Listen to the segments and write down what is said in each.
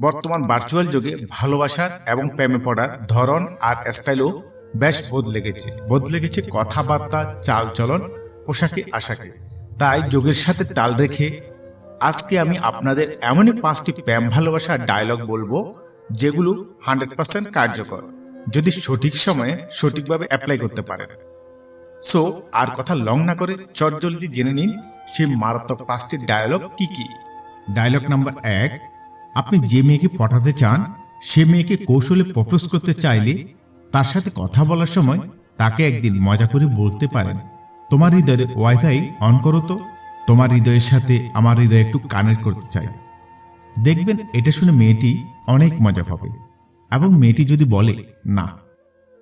বর্তমান ভার্চুয়াল যুগে ভালোবাসার এবং প্রেমে পড়ার ধরন আর স্টাইলও বেশ বদলে গেছে। বদলে গেছে কথাবার্তা, চালচলন, পোশাকে আশাকে। তাই যুগের সাথে তাল রেখে আজকে আমি আপনাদের এমনই পাঁচটি প্রেম ভালোবাসার ডায়লগ বলব, যেগুলো হান্ড্রেড পার্সেন্ট কার্যকর। যদি সঠিক সময়ে সঠিকভাবে অ্যাপ্লাই করতে পারেন। সো আর কথা লং না করে চটজলদি জেনে নিন, সেই মারাত্মক পাঁচটি ডায়লগ কি কি? ডায়লগ নাম্বার এক আপনি যে মেয়েকে পটাতে চান, সে মেয়েকে কৌশলে প্রপোজ করতে চাইলে তার সাথে কথা বলার সময় তাকে একদিন মজা করে বলতে পারেন, তোমার হৃদয়ে ওয়াইফাই অন করো তো, তোমার হৃদয়ের সাথে আমার হৃদয় একটু কানেক্ট করতে চাই। দেখবেন এটা শুনে মেয়েটি অনেক মজা পাবে এবং মেয়েটি যদি বলে, না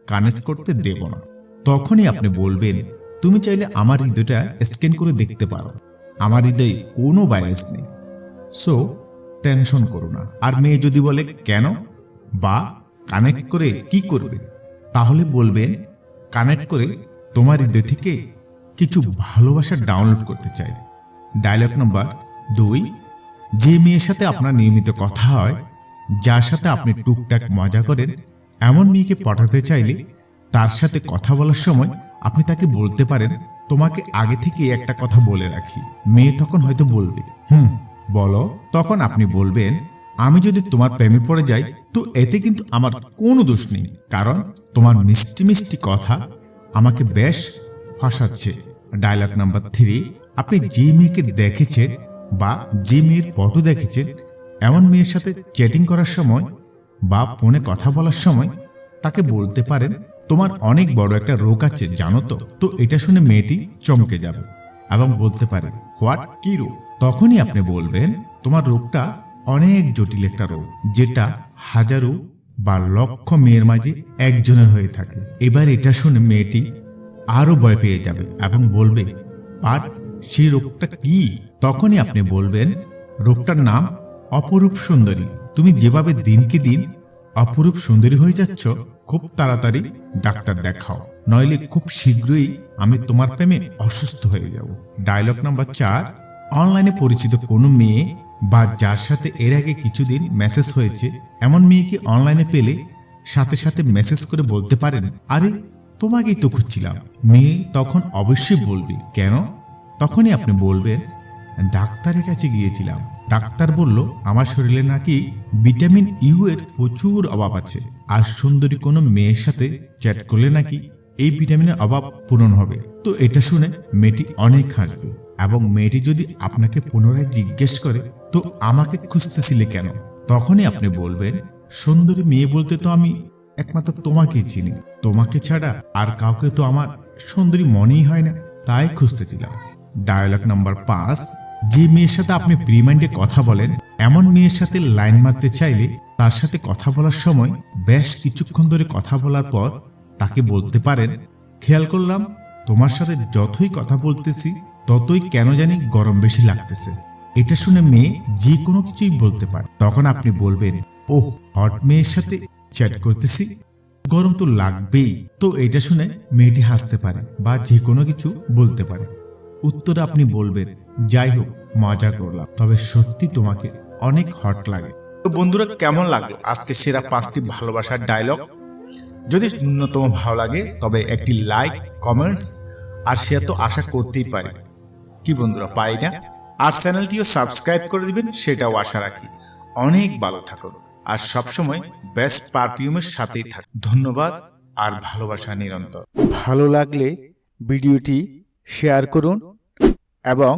কানেক্ট করতে দেব না, তখনই আপনি বলবেন, তুমি চাইলে আমার হৃদয়টা স্ক্যান করে দেখতে পারো। আমার হৃদয়ে কোনো ভাইরাস নেই। সো টেনশন করো না। আর মেয়ে যদি বলে, কেন? বা কানেক্ট করে কি করবে? তাহলে বলবেন কানেক্ট করে তোমার হৃদয় থেকে কিছু ভালোবাসা ডাউনলোড করতে চাই। ডায়লগ নাম্বার দুই। যে মেয়ের সাথে আপনার নিয়মিত কথা হয়, যার সাথে আপনি টুকটাক মজা করেন, এমন মেয়েকে পাঠাতে চাইলে তার সাথে কথা বলার সময় আপনি তাকে বলতে পারেন, তোমাকে আগে থেকে একটা কথা বলে রাখি। মেয়ে তখন হয়তো বলবে, হুম বলো, তখন আপনি বলবেন, আমি যদি তোমার প্রেমে পড়ে যাই, তো এতে কিন্তু আমার কোনো দোষ নেই, কারণ তোমার মিষ্টি মিষ্টি কথা আমাকে বেশ ফাঁসাচ্ছে। ডায়লগ নাম্বার থ্রি, আপনি যে মেয়েকে দেখেছেন বা যে মেয়ের ফটো দেখেছেন, এমন মেয়ের সাথে চ্যাটিং করার সময় বা ফোনে কথা বলার সময় তাকে বলতে পারেন, তোমার অনেক বড় একটা রোগ আছে, জানো তো? তো এটা শুনে মেয়েটি চমকে যাবে। এবং বলতে পারে, হোয়াট? কি রোগ? তখনই আপনি বলবেন, তোমার রোগটা অনেক জটিল একটা রোগ, যেটা হাজারো বা লক্ষ মেয়ের মাঝে একজনের হয়ে থাকে। এবার এটা শুনে মেয়েটি আরও ভয় পেয়ে যাবে এবং বলবে, আর সেই রোগটা কি? তখনই আপনি বলবেন, রোগটার নাম অপরূপ সুন্দরী। তুমি যেভাবে দিনকে দিন অপরূপ সুন্দরী হয়ে যাচ্ছ, খুব তাড়াতাড়ি ডাক্তার দেখাও। নইলে খুব শীঘ্রই আমি তোমার প্রেমে অসুস্থ হয়ে যাব। ডায়লগ নাম্বার চার, অনলাইনে পরিচিত কোনো মেয়ে বা যার সাথে এর আগে কিছুদিন মেসেজ হয়েছে, এমন মেয়েকে অনলাইনে পেলে সাথে সাথে মেসেজ করে বলতে পারেন? আরে, তোমাকেই তো খুঁজছিলাম। মেয়ে তখন অবশ্যই বলবে। কেন? তখনই আপনি বলবেন, ডাক্তারের কাছে গিয়েছিলাম। ডাক্তার বলল, আমার শরীরে নাকি ভিটামিন ইউ এর প্রচুর অভাব আছে। আর সুন্দরী কোনো মেয়ের সাথে চ্যাট করলে নাকি এই ভিটামিনের অভাব পূরণ হবে? তো এটা শুনে মেয়েটি অনেক হাসবে এবং মেয়েটি যদি আপনাকে পুনরায় জিজ্ঞেস করে, তো আমাকে খুঁজতেছিলে কেন? তখনই আপনি বলবেন, সুন্দরী মেয়ে বলতে তো আমি একমাত্র তোমাকেই চিনি। তোমাকে ছাড়া আর কাউকে তো আমার সুন্দরী মনেই হয় না। তাই খুঁজতেছিলাম। ডায়লগ নাম্বার পাঁচ, যে মেয়ের সাথে আপনি প্রিমাইন্ডে কথা বলেন, এমন মেয়ের সাথে লাইন মারতে চাইলে তার সাথে কথা বলার সময় বেশ কিছুক্ষণ ধরে কথা বলার পর তাকে বলতে পারেন, খেয়াল করলাম, তোমার সাথে যতই কথা বলতেছি, ততই কেন জানি গরম বেশি লাগতেছে। এটা শুনে মেয়ে যে কোনো কিছুই বলতে পারে। তখন আপনি বলবেন, ওহ, হট মেয়ের সাথে চ্যাট করতেছি? গরম তো লাগবেই। তো এটা শুনে মেয়েটি হাসতে পারে বা যে কোনো কিছু বলতে পারে। উত্তরে আপনি বলবেন যাই হোক মজা করলাম। তবে সত্যি তোমাকে অনেক হট লাগে। তো বন্ধুরা কেমন লাগল আজকে সেরা পাঁচটি ভালোবাসার ডায়লগ যদি ন্যূনতম ভালো লাগে তবে একটি লাইক কমেন্টস আর শেয়ার তো আশা করতেই পারি। কি বন্ধুরা পাই না? আর চ্যানেলটিও সাবস্ক্রাইব করে দিবেন সেটাও আশা রাখি। অনেক ভালো থাকুন। আর সবসময় বেস্ট পারফিউমের সাথেই থাকুন। ধন্যবাদ আর ভালোবাসা নিরন্তর। ভালো লাগলে ভিডিওটি শেয়ার করুন এবং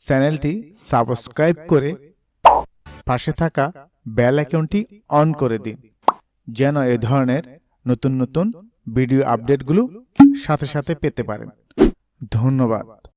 চ্যানেলটি সাবস্ক্রাইব করে পাশে থাকা বেল আইকনটি অন করে দিন যেন এ ধরনের নতুন নতুন ভিডিও আপডেটগুলো সাথে সাথে পেতে পারেন। ধন্যবাদ।